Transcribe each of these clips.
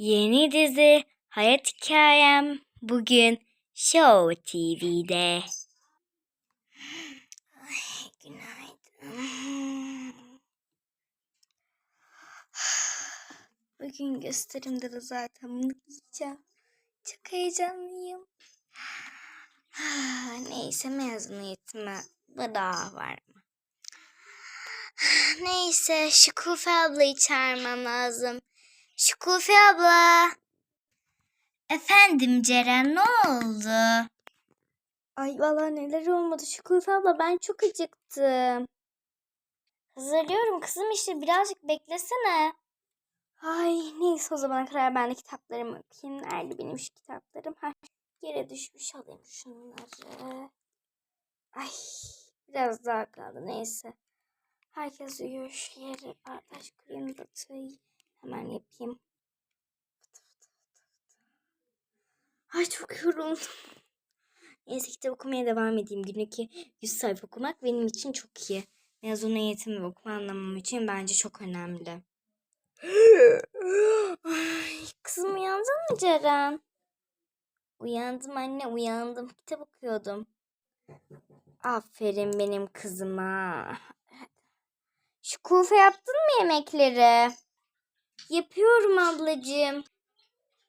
Yeni dizi Hayat Hikayem bugün Show TV'de. Ay, günaydın. Bugün gösterimde de zaten bunu giyeceğim. Çok heyecanlıyım. Neyse mezuniyetime bu daha var mı? Neyse Şükufe ablayı çağırmam lazım. Şükufe abla. Efendim Ceren ne oldu? Ay valla neler olmadı Şükufe abla ben çok acıktım. Hazırlıyorum kızım işte birazcık beklesene. Ay neyse o zamana kadar ben de kitaplarımı okuyayım. Nerede benim şu kitaplarım? Ha, yere düşmüş alayım şunları. Ay biraz daha kaldı neyse. Herkes uyuyor şu yere bardaş kurayım da. Hemen yapayım. Ay çok yoruldum. Neyse kitap okumaya devam edeyim. Günlük 100 sayfa okumak benim için çok iyi. Mezuniyetim ve okuma anlamam için bence çok önemli. Ay, kızım uyandın mı Ceren? Uyandım anne uyandım. Kitap okuyordum. Aferin benim kızıma. Şu kufe yaptın mı yemekleri? Yapıyorum ablacığım.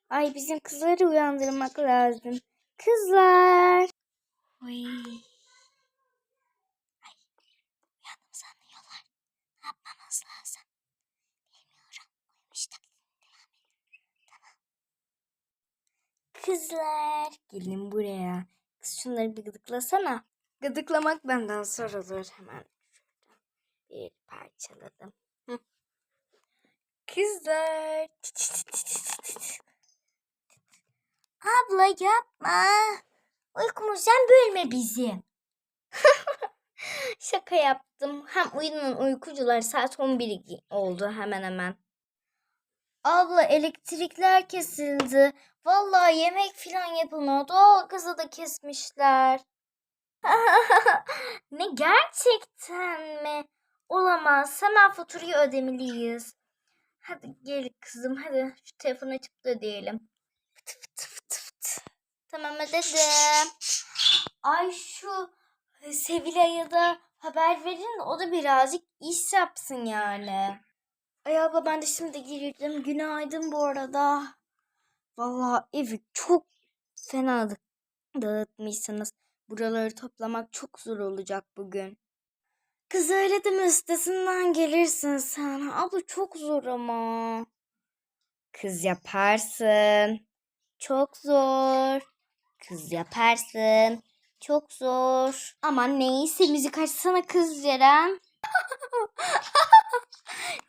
Ay bizim kızları uyandırmak lazım. Kızlar. Oy. Ay, uyandım sanıyorlar. Ne yapmamız lazım? Bilmiyorum. Uyumuş taklidini devam et. Tamam. Kızlar. Gelin buraya. Kız şunları bir gıdıklasana. Gıdıklamak benden sorulur. Hemen şuradan bir parçaladım. Kızlar. Abla yapma. Uykumuzdan bölme bizi. Şaka yaptım. Hem uyunan uykucular saat 11 oldu hemen hemen. Abla elektrikler kesildi. Vallahi yemek falan yapılmıyor. Doğalgazı da kesmişler. ne gerçekten mi? Olamaz. Hemen faturayı ödemeliyiz. Hadi gel kızım hadi şu telefonu açıp da ödeyelim. Fıt fıt fıt fıt. Tamam ödedim. Ay şu Sevilay'a da haber verin o da birazcık iş yapsın yani. Ay abla ben de şimdi girdim. Günaydın bu arada. Vallahi evi çok fena da- dağıtmışsınız. Buraları toplamak çok zor olacak bugün. Kız öyle deme üstesinden gelirsin sen. Abla çok zor ama. Kız yaparsın. Çok zor. Kız yaparsın. Çok zor. Aman neyse müzik açsana kız Ceren.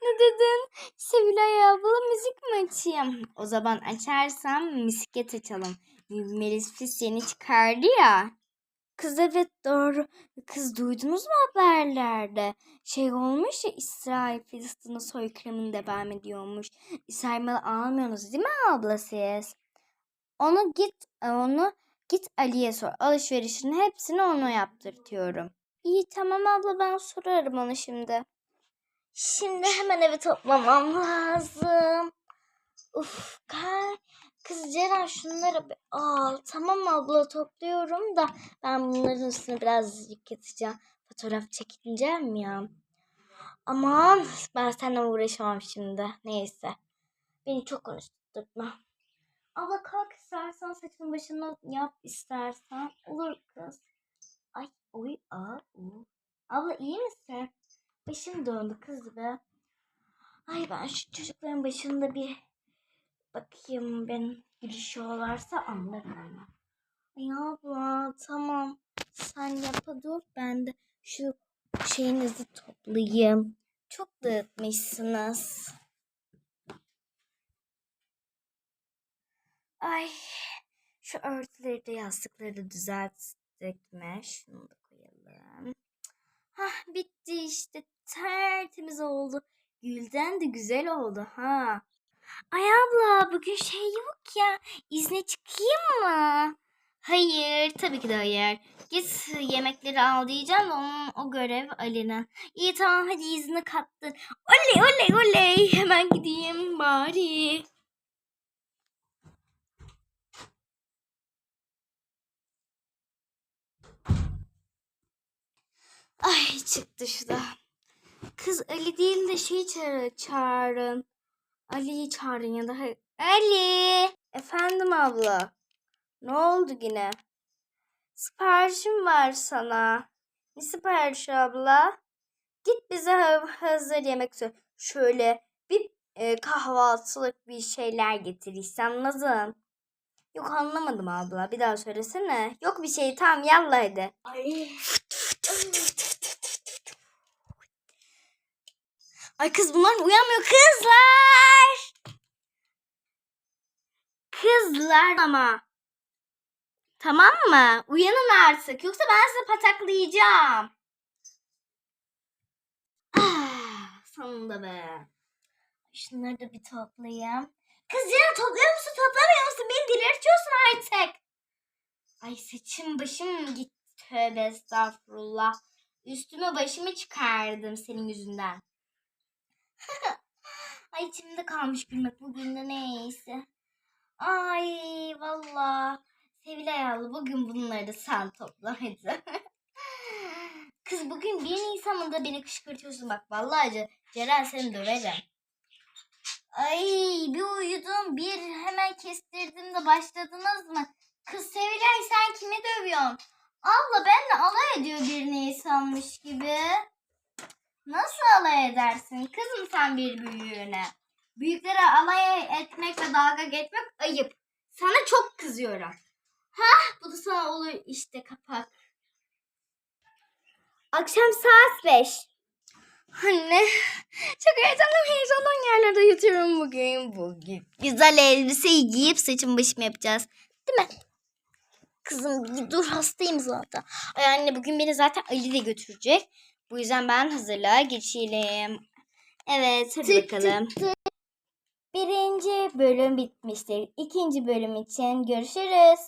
ne dedin? Sevilay abla müzik mi açayım? O zaman açarsam misket açalım. Melis Fis yeni çıkardı ya. Kız evet doğru. Kız duydunuz mu haberlerde? Şey olmuş ya İsrail Filistin'e soykırımın devam ediyormuş. İsrail malı almıyorsunuz değil mi abla siz? Onu git onu git Ali'ye sor. Alışverişin hepsini ona yaptırtıyorum. İyi tamam abla ben sorarım onu şimdi. Şimdi hemen evi toplamam lazım. Uf kay. Kız Ceren şunları al. Tamam abla topluyorum da ben bunların üstüne biraz yıkatacağım. Fotoğraf çekineceğim ya. Aman ben seninle uğraşamam şimdi. Neyse. Beni çok konuşturma. Abla kalk istersen saçını başını yap istersen. Olur kız. Ay oy aa u. Abla iyi misin? Başım döndü kız be. Ay ben şu çocukların başında bir bakayım ben gülüşüyorlarsa anlarım onu. Ay abla tamam. Sen yapa dur ben de şu şeyinizi toplayayım. Çok dağıtmışsınız. Ay şu örtüleri de yastıkları da düzelttik mi? Şunu da koyalım. Hah bitti işte tertemiz oldu. Gülden de güzel oldu ha. Ay abla bugün şey yok ya. İzne çıkayım mı? Hayır tabii ki de hayır. Git yemekleri al diyeceğim de onun o görev Ali'nin. İyi tamam hadi izni kattın. Oley oley oley hemen gideyim bari. Ay çıktı şu da. Kız Ali değil de şey çağırın. Ali'yi çağırın ya da Ali. Efendim abla. Ne oldu yine? Siparişim var sana. Ne siparişi abla? Git bize ha- hazır yemek söyle. Şöyle bir e, kahvaltılık bir şeyler getiriysen Nazım. Yok anlamadım abla. Bir daha söylesene. Yok bir şey. Tamam yallah hadi. Ay. Ay kız bunlar uyanmıyor. Kızlar! Kızlar ama. Tamam mı? Uyanın artık. Yoksa ben sizi pataklayacağım. Ah, sonunda be. Şunları da bir toplayayım. Kız yine topluyor musun toplamıyor musun? Beni delirtiyorsun artık. Ay saçım başım gitti. Tövbe estağfurullah. Üstümü başımı çıkardım senin yüzünden. Ay içimde kalmış gülmek bugün de neyse. Ay valla. Sevilay abla bugün bunları da sen topla hadi. Kız bugün 1 Nisan'da beni kışkırtıyorsun bak vallahi Ce- Ceren seni döverim. Ay bir uyudum bir hemen kestirdim de başladınız mı? Kız Sevilay sen kimi dövüyorsun? Abla benle alay ediyor 1 Nisan'mış gibi. Nasıl alay edersin kızım sen bir büyüğüne? Büyüklere alay etmek ve dalga geçmek ayıp. Sana çok kızıyorum. Hah bu da sana olur işte kapak. Akşam saat 5. Anne çok heyecanlıyım heyecandan yerlerde yatıyorum bugün. Bugün güzel elbiseyi giyip saçımı başımı yapacağız. Değil mi? Kızım dur hastayım zaten. Ay anne bugün beni zaten Ali de götürecek. Bu yüzden ben hazırlığa geçelim. Evet hadi Tık tık bakalım. Birinci bölüm bitmiştir. İkinci bölüm için görüşürüz.